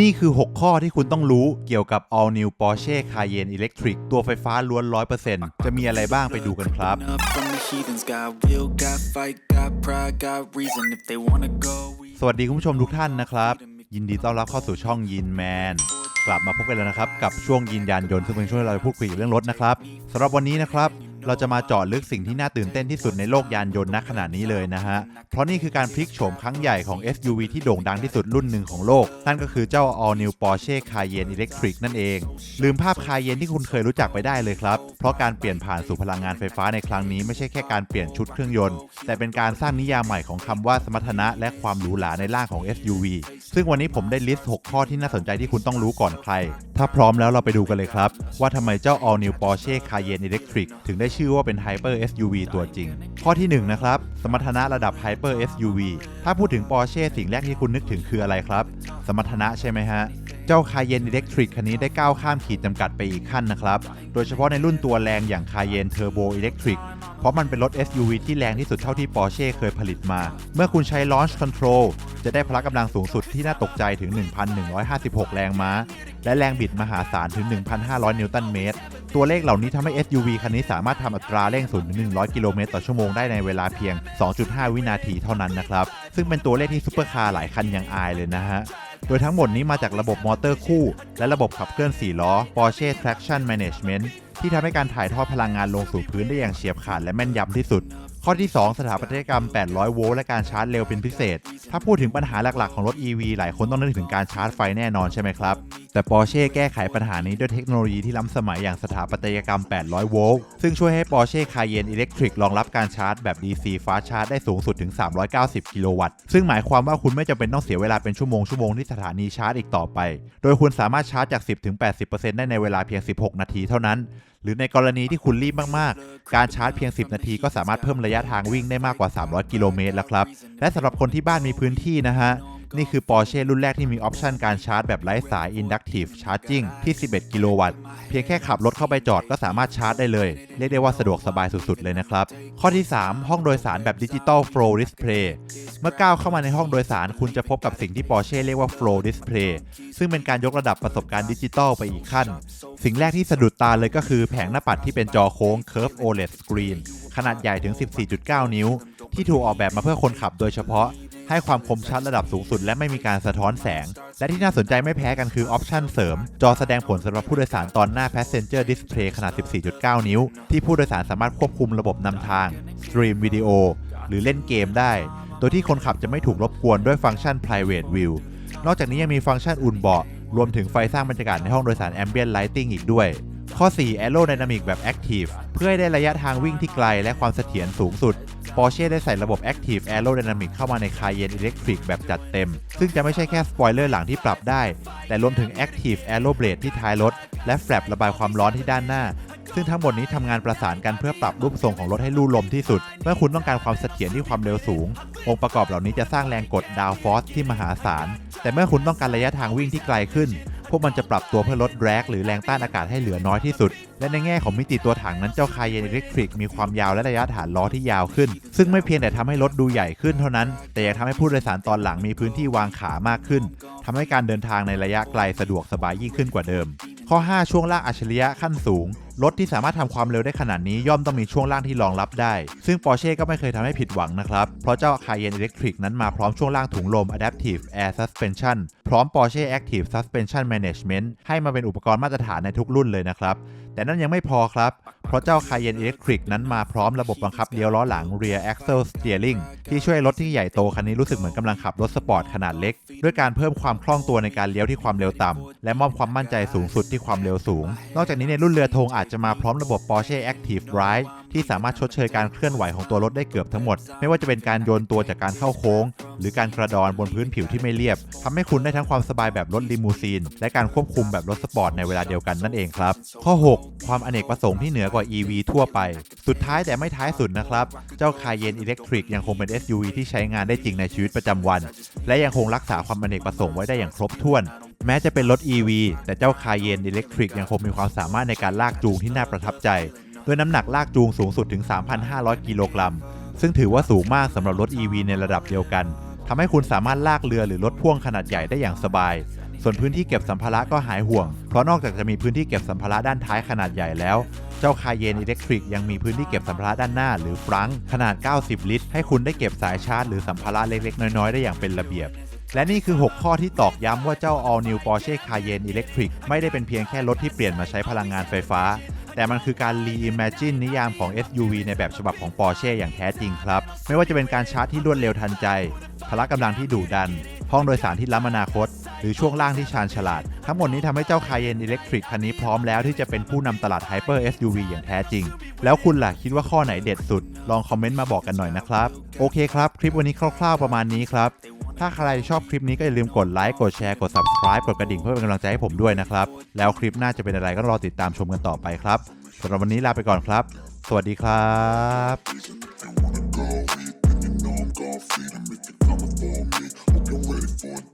นี่คือ 6 ข้อที่คุณต้องรู้เกี่ยวกับ All New Porsche Cayenne Electric ตัวไฟฟ้าล้วน 100%จะมีอะไรบ้างไปดูกันครับ Up from the heathens, got will, got fight, got pride, got reason. If they wanna go, we สวัสดีคุณผู้ชมทุกท่านนะครับ ยินดีต้อนรับเข้าสู่ช่องยินแมนกลับมาพบกันแล้วนะครับ กับช่วงยินยานยนต์ซึ่งเป็นช่วงที่เราจะพูดคุยเรื่องรถนะครับสำหรับวันนี้นะครับ เราจะมาเจาะลึกสิ่งที่น่าตื่นเต้นที่สุดในโลกยานยนต์ณขณะนี้เลยนะฮะ เพราะนี่คือการพลิกโฉมครั้งใหญ่ของ SUV ที่โด่งดังที่สุดรุ่นหนึ่งของโลก นั่นก็คือเจ้า All New Porsche Cayenne Electric นั่นเอง ลืมภาพ Cayenne ที่คุณเคยรู้จักไปได้เลยครับ เพราะการเปลี่ยนผ่านสู่พลังงานไฟฟ้าในครั้งนี้ไม่ใช่แค่การเปลี่ยนชุดเครื่องยนต์ แต่เป็นการสร้างนิยามใหม่ของคำว่าสมรรถนะและความหรูหราในร่างของ SUV ซึ่งวันนี้ผมได้ลิสต์ 6 ข้อที่น่าสนใจที่คุณต้องรู้ก่อนใคร ถ้าพร้อมแล้วเราไปดูกันเลยครับ ว่าทำไมเจ้า All New Porsche Cayenne Electric ถึงได้ชื่อว่าเป็น Hyper SUV ตัวจริง ข้อที่1นะครับ สมรรถนะระดับ Hyper SUV ถ้าพูดถึง Porsche สิ่งแรกที่คุณนึกถึงคืออะไรครับ สมรรถนะใช่ไหมฮะ เจ้า Cayenne Electric คันนี้ได้ก้าวข้ามขีดจำกัดไปอีกขั้นนะครับ โดยเฉพาะในรุ่นตัวแรงอย่าง Cayenne Turbo Electric เพราะมันเป็นรถ SUV ที่แรงที่สุดเท่าที่ Porsche เคยผลิตมา เมื่อคุณใช้ Launch Control จะได้พละกำลังสูงสุดที่น่าตกใจถึง 1,156 แรงม้า และแรงบิดมหาศาลถึง 1,500 นิวตันเมตร ตัวเลขเหล่านี้ทำให้ SUV คันนี้สามารถทำอัตราเร่ง0ถึง100 กิโลเมตรต่อชั่วโมงได้ในเวลาเพียง 2.5 วินาทีเท่านั้นนะครับ ซึ่งเป็นตัวเลขที่ซุปเปอร์คาร์หลายคันยังอายเลยนะฮะโดยทั้งหมดนี้มาจากระบบมอเตอร์คู่ และระบบขับเคลื่อน 4 ล้อ Porsche Traction Management ที่ทำให้การถ่ายทอดพลังงานลงสู่พื้นได้อย่างเฉียบขาดและแม่นยำที่สุด ข้อที่ 2 สถาปัตยกรรม 800 โวลต์และการชาร์จเร็วเป็นพิเศษ ถ้าพูดถึงปัญหาหลักๆ ของรถ EV หลายคนต้องนึกถึงการชาร์จไฟแน่นอนใช่ไหมครับ แต่ Porsche แก้ไขปัญหานี้ด้วยเทคโนโลยีที่ล้ำสมัยอย่างสถาปัตยกรรม 800 โวลต์ ซึ่งช่วยให้ Porsche Cayenne Electric รองรับการชาร์จแบบ DC Fast Charge ได้สูงสุดถึง 390 กิโลวัตต์ ซึ่งหมายความว่าคุณไม่จำเป็นต้องเสียเวลาเป็นชั่วโมงชั่วโมงที่สถานีชาร์จอีกต่อไป โดยคุณสามารถชาร์จจาก 10-80%ได้ในเวลาเพียง 16 นาทีเท่านั้น หรือในกรณีที่คุณรีบมากๆ การชาร์จเพียง 10 นาทีก็สามารถเพิ่มระยะทางวิ่งได้มากกว่า 300 กิโลเมตรแล้วครับ และสำหรับคนที่บ้านมีพื้นที่นะฮะนี่คือ Porsche รุ่นแรกที่มีออปชันการชาร์จแบบไร้สาย Inductive Charging ที่ 11 กิโลวัตต์ เพียงแค่ขับรถเข้าไปจอดก็สามารถชาร์จได้เลย เรียกได้ว่าสะดวกสบายสุดๆ เลยนะครับ ข้อที่ 3 ห้องโดยสารแบบดิจิตอล Flow Display เมื่อก้าวเข้ามาในห้องโดยสารคุณจะพบกับสิ่งที่ Porsche เรียกว่า Flow Display ซึ่งเป็นการยกระดับประสบการณ์ดิจิตอลไปอีกขั้น สิ่งแรกที่สะดุดตาเลยก็คือแผงหน้าปัดที่เป็นจอโค้ง Curve OLED Screen ขนาดใหญ่ถึง 14.9 นิ้ว ที่ถูกออกแบบมาเพื่อคนขับโดยเฉพาะ ให้ความคมชัดระดับสูงสุด และไม่มีการสะท้อนแสง และที่น่าสนใจไม่แพ้กันคือออปชันเสริม จอแสดงผลสำหรับผู้โดยสารตอนหน้า Passenger Display ขนาด 14.9 นิ้ว ที่ผู้โดยสารสามารถควบคุมระบบนำทางสตรีมวิดีโอหรือเล่นเกมได้ โดยที่คนขับจะไม่ถูกรบกวนด้วยฟังก์ชัน private view นอกจากนี้ยังมีฟังก์ชันอุ่นเบาะ รวมถึงไฟสร้างบรรยากาศในห้องโดยสาร Ambient Lighting อีกด้วย ข้อ 4 Aerodynamic แบบ Active เพื่อให้ได้ระยะทางวิ่งที่ไกลและความเสถียรสูงสุด Porsche ได้ใส่ระบบ Active Aerodynamic เข้ามาใน Cayenne Electric แบบจัดเต็ม ซึ่งจะไม่ใช่แค่สปอยเลอร์หลังที่ปรับได้ แต่รวมถึง Active Aero Blade ที่ท้ายรถ และแฟลประบายความร้อนที่ด้านหน้า ซึ่งทั้งหมดนี้ทำงานประสานกันเพื่อปรับรูปทรงของรถให้ลู่ลมที่สุด เมื่อคุณต้องการความเสถียรที่ความเร็วสูง องค์ประกอบเหล่านี้จะสร้างแรงกดดาวฟอสที่มหาศาล แต่เมื่อคุณต้องการระยะทางวิ่งที่ไกลขึ้น พวกมันจะปรับตัวเพื่อลดแรกหรือแรงต้านอากาศให้เหลือน้อยที่สุด และในแง่ของมิติตัวถังนั้นเจ้า Cayenne Electric มีความยาวและระยะฐานล้อที่ยาวขึ้น ซึ่งไม่เพียงแต่ทำให้รถดูใหญ่ขึ้นเท่านั้น แต่ยังทำให้ผู้โดยสารตอนหลังมีพื้นที่วางขามากขึ้นทำให้การเดินทางในระยะไกลสะดวกสบายยิ่งขึ้นกว่าเดิม ข้อ 5 ช่วงล่างอัจฉริยะขั้นสูง รถที่สามารถทำความเร็วได้ขนาดนี้ย่อมต้องมีช่วงล่างที่รองรับได้ ซึ่ง Porsche ก็ไม่เคยทำให้ผิดหวังนะครับ เพราะเจ้า Cayenne Electric นั้นมาพร้อมช่วงล่างถุงลม Adaptive Air Suspension พร้อม Porsche Active Suspension Management ให้มาเป็นอุปกรณ์มาตรฐานในทุกรุ่นเลยนะครับ แต่นั่นยังไม่พอครับ เพราะเจ้า Cayenne Electric นั้นมาพร้อมระบบบังคับเลี้ยวล้อหลัง Rear Axle Steering ที่ช่วยรถที่ใหญ่โตคันนี้รู้สึกเหมือนกำลังขับรถสปอร์ตขนาดเล็ก ด้วยการเพิ่มความคล่องตัวในการเลี้ยวที่ความเร็วต่ำและมอบความมั่นใจสูงสุดที่ความเร็วสูง นอกจากนี้ในรุ่นเรือธงอาจจะมาพร้อมระบบ Porsche Active Ride ที่สามารถชดเชยการเคลื่อนไหวของตัวรถได้เกือบทั้งหมด ไม่ว่าจะเป็นการโยนตัวจากการเข้าโค้ง หรือการกระดอนบนพื้นผิวที่ไม่เรียบทำให้คุณได้ทั้งความสบายแบบรถลิมูซีน และการควบคุมแบบรถสปอร์ตในเวลาเดียวกันนั่นเองครับ ข้อ 6 ความอเนกประสงค์ที่เหนือกว่า EV ทั่วไป สุดท้ายแต่ไม่ท้ายสุดนะครับ เจ้า Cayenne Electric ยังคงเป็น SUV ที่ใช้งานได้จริงในชีวิตประจำวัน และยังคงรักษาความอเนกประสงค์ไว้ได้อย่างครบถ้วน แม้จะเป็นรถ EV แต่เจ้า Cayenne Electric ยังคงมีความสามารถในการลากจูงที่น่าประทับใจ ด้วยน้ำหนักลากจูงสูงสุดถึง 3,500 กิโลกรัม ซึ่งถือว่าสูงมากสำหรับรถ EV ในระดับเดียวกันทำให้คุณสามารถลากเรือหรือรถพ่วงขนาดใหญ่ได้อย่างสบาย ส่วนพื้นที่เก็บสัมภาระก็หายห่วง เพราะนอกจากจะมีพื้นที่เก็บสัมภาระด้านท้ายขนาดใหญ่แล้ว เจ้าคายเยนอิเล็กทริกยังมีพื้นที่เก็บสัมภาระด้านหน้า หรือฟรังขนาด 90 ลิตร ให้คุณได้เก็บสายชาร์จหรือสัมภาระเล็กๆ น้อยๆ ได้อย่างเป็นระเบียบ และนี่คือ 6 ข้อที่ตอกย้ำว่าเจ้า All New Porsche Cayenne Electric ไม่ได้เป็นเพียงแค่รถที่เปลี่ยนมาใช้พลังงานไฟฟ้า แต่มันคือการ reimagine นิยามของ SUV ในแบบฉบับของ Porsche อย่างแท้จริงครับ ไม่ว่าจะเป็นการชาร์จที่รวดเร็วทันใจ พละกำลังที่ดุดัน ห้องโดยสารที่ล้ำอนาคต หรือช่วงล่างที่ชาญฉลาด ทั้งหมดนี้ทำให้เจ้า Cayenne Electric คันนี้พร้อมแล้วที่จะเป็นผู้นำตลาด Hyper SUV อย่างแท้จริง แล้วคุณล่ะคิดว่าข้อไหนเด็ดสุด ลองคอมเมนต์มาบอกกันหน่อยนะครับ โอเคครับ คลิปวันนี้คร่าวๆประมาณนี้ครับ ถ้าใครชอบคลิปนี้ก็อย่าลืมกดไลค์กดแชร์กด subscribe กดกระดิ่งเพื่อเป็นกำลังใจให้ผมด้วยนะครับ แล้วคลิปหน้าจะเป็นอะไรก็รอติดตามชมกันต่อไปครับสำหรับวันนี้ลาไปก่อนครับ สวัสดีครับ